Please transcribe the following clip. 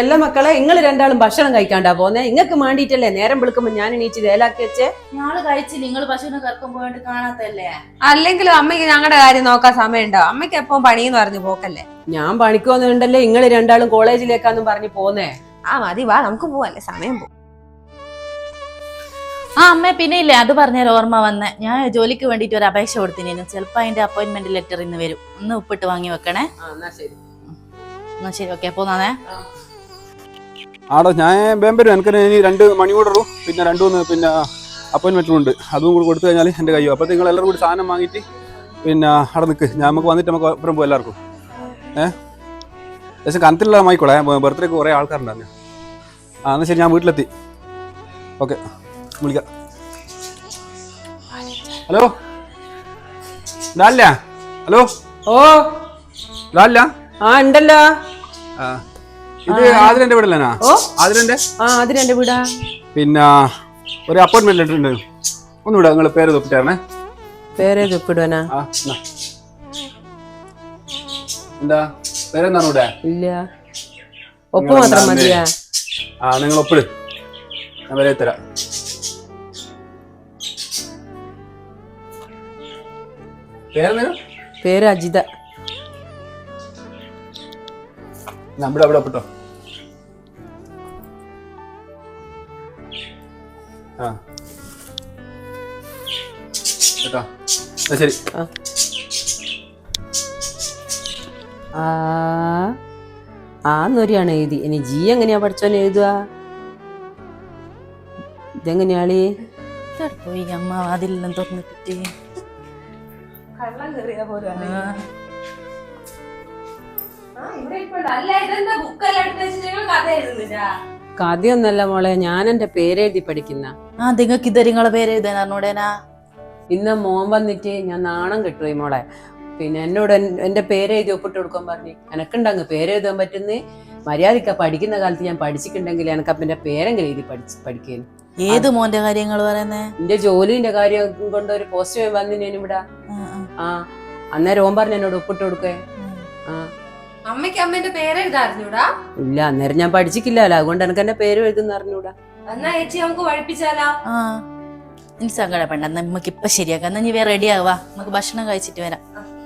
എല്ലാ മക്കളെ നിങ്ങൾ രണ്ടാളും ഭക്ഷണം കഴിക്കാണ്ടാ പോന്നെ? നിങ്ങൾക്ക് വേണ്ടിട്ടല്ലേ നേരം വിളിക്കുമ്പോ ഞാൻ എണീച്ച് വേലാക്കി വെച്ചേ? ഞാൾ കഴിച്ച് നിങ്ങൾ പശുവിനെ കറക്കാൻ പോയിട്ട് കാണാത്തല്ലേ അല്ലെങ്കിലും അമ്മയ്ക്ക് ഞങ്ങളുടെ കാര്യം നോക്കാൻ സമയമുണ്ടോ? അമ്മയ്ക്ക് എപ്പം പണിന്ന് പറഞ്ഞു പോക്കല്ലേ? ഞാൻ പണിക്ക് വന്നിട്ടുണ്ടല്ലേ നിങ്ങൾ രണ്ടാളും കോളേജിലേക്കാന്നും പറഞ്ഞു പോന്നേ? ആ മതി വാ നമുക്ക് പോവല്ലേ സമയം പോകും ആ അമ്മ പിന്നെ ഇല്ലേ അത് പറഞ്ഞ ഓർമ്മ വന്ന്. ഞാൻ ജോലിക്ക് വേണ്ടിട്ട് ഒരു അപേക്ഷ കൊടുത്തിനു ചിലപ്പോ അതിന്റെ അപ്പോയിന്റ്മെന്റ് ലെറ്റർ ഇന്ന് വരും. ഒന്ന് ഉപ്പിട്ട് വാങ്ങി വെക്കണേ. എന്നാ ശരി. എന്നാ ശരി ഓക്കെ പോന്നാണേ ആടോ ഞാൻ വേഗം വരും എനിക്ക് ഇനി രണ്ട് മണി കൂടെ ഉള്ളൂ. പിന്നെ രണ്ട് മൂന്ന് പിന്നെ അപ്പോയിൻമെന്റും ഉണ്ട്. അതും കൂടി കൊടുത്തു കഴിഞ്ഞാൽ എന്റെ കയ്യോ. അപ്പോൾ നിങ്ങൾ എല്ലാവരും കൂടി സാധനം വാങ്ങിയിട്ട് പിന്നെ അവിടെ നിൽക്ക് ഞാൻ നമുക്ക് വന്നിട്ട് നമുക്ക് അപ്പുറം പോകും എല്ലാവർക്കും. ഏഹ് ഏകദേശം കനത്തിലുള്ള മായിക്കോളെ ബർത്ത്ഡേക്ക് കുറേ ആൾക്കാരുണ്ടായിരുന്നു. ആ എന്നാൽ ശരി ഞാൻ വീട്ടിലെത്തി. ഓക്കെ വിളിക്കാം. ഹലോ? ലാല്ല ഹലോ? ഓ. ലാല്ല ആ ഉണ്ടല്ലോ. ഇത് ആതിരന്റെ വീടല്ലേനാ ആതിരന്റെ ആ അതിനെന്റെ വീടാ. പിന്നെ ഒരു അപ്പോയിന്റ്മെന്റ് ലെറ്റർ ഉണ്ട്. വിടാ നിങ്ങൾ പേര് തൊപ്പിട്ടായിരുന്നേ. പേരെ തൊപ്പിടുവനാ. എന്താ? പേരെന്താണ് ഇവിടെ? ഇല്ല. ഒപ്പ് മാത്രം മതിയാ. ആ നിങ്ങൾ ഒപ്പിട് ഞാൻ വരെ തരാം. പേരെന്താ പേര് അജിത. നമ്മുടെ അവിടെ പെട്ടോ. ആ. കേട്ടോ? എന്നാ ശരി. ആ. ആന്നൊരിയാണ് എഴുതി. ഇനി ജി എങ്ങനെയാ പഠിച്ചോ എഴുതുക? ഇതെങ്ങനെയാളി? പോയി അമ്മ അതിലെല്ലാം തുറന്നിട്ട് കഥയൊന്നല്ല മോളെ ഞാൻ എന്റെ പേരെഴുതി പഠിക്കുന്ന. ആ നിങ്ങൾക്ക് ഇത് നിങ്ങളെ പേര് എഴുതാൻ അറിഞ്ഞൂടേനാ? ഇന്ന് മോൻ വന്നിട്ട് ഞാൻ നാണം കെട്ടുപോയി മോളെ. പിന്നെ എന്നോട് എന്റെ പേരെഴുതി ഒപ്പിട്ട് കൊടുക്കാൻ പറഞ്ഞു. എനക്കുണ്ടങ്ങ് പേരെഴുതാൻ പറ്റുന്ന? മര്യാദക്ക പഠിക്കുന്ന കാലത്ത് ഞാൻ പഠിച്ചിട്ടുണ്ടെങ്കിൽ എനക്ക് അപ്പന്റെ പേരെങ്കിലും എഴുതി പഠിച്ച് പഠിക്കുന്നു ഏത് മോന്റെ കാര്യങ്ങൾ പറയുന്നേ? എന്റെ ജോലിന്റെ കാര്യം കൊണ്ട് ഒരു പോസ്റ്റ് വന്നിനു ഇവിടെ ആ. അന്നേരം ഓൻ പറഞ്ഞു എന്നോട് ഒപ്പിട്ട് കൊടുക്കേ. ആ. അമ്മയ്ക്ക് അമ്മേന്റെ പേരെഴുതാ അറിഞ്ഞൂടാ ഇല്ല അന്നേരം ഞാൻ പഠിച്ചിട്ടില്ലല്ലോ അതുകൊണ്ട് എനിക്ക് എന്റെ പേര് എഴുതുന്ന അറിഞ്ഞൂടാ. എന്നാ ചേച്ചി നമുക്ക് പഠിപ്പിച്ചാലോ? ആ ഇനി സങ്കടപ്പെടണ്ട. എന്നാ നമുക്ക് ഇപ്പൊ ശരിയാക്കാം. എന്നാ നീ വേറെ റെഡി ആവാ. നമുക്ക് ഭക്ഷണം കഴിച്ചിട്ട് വരാം.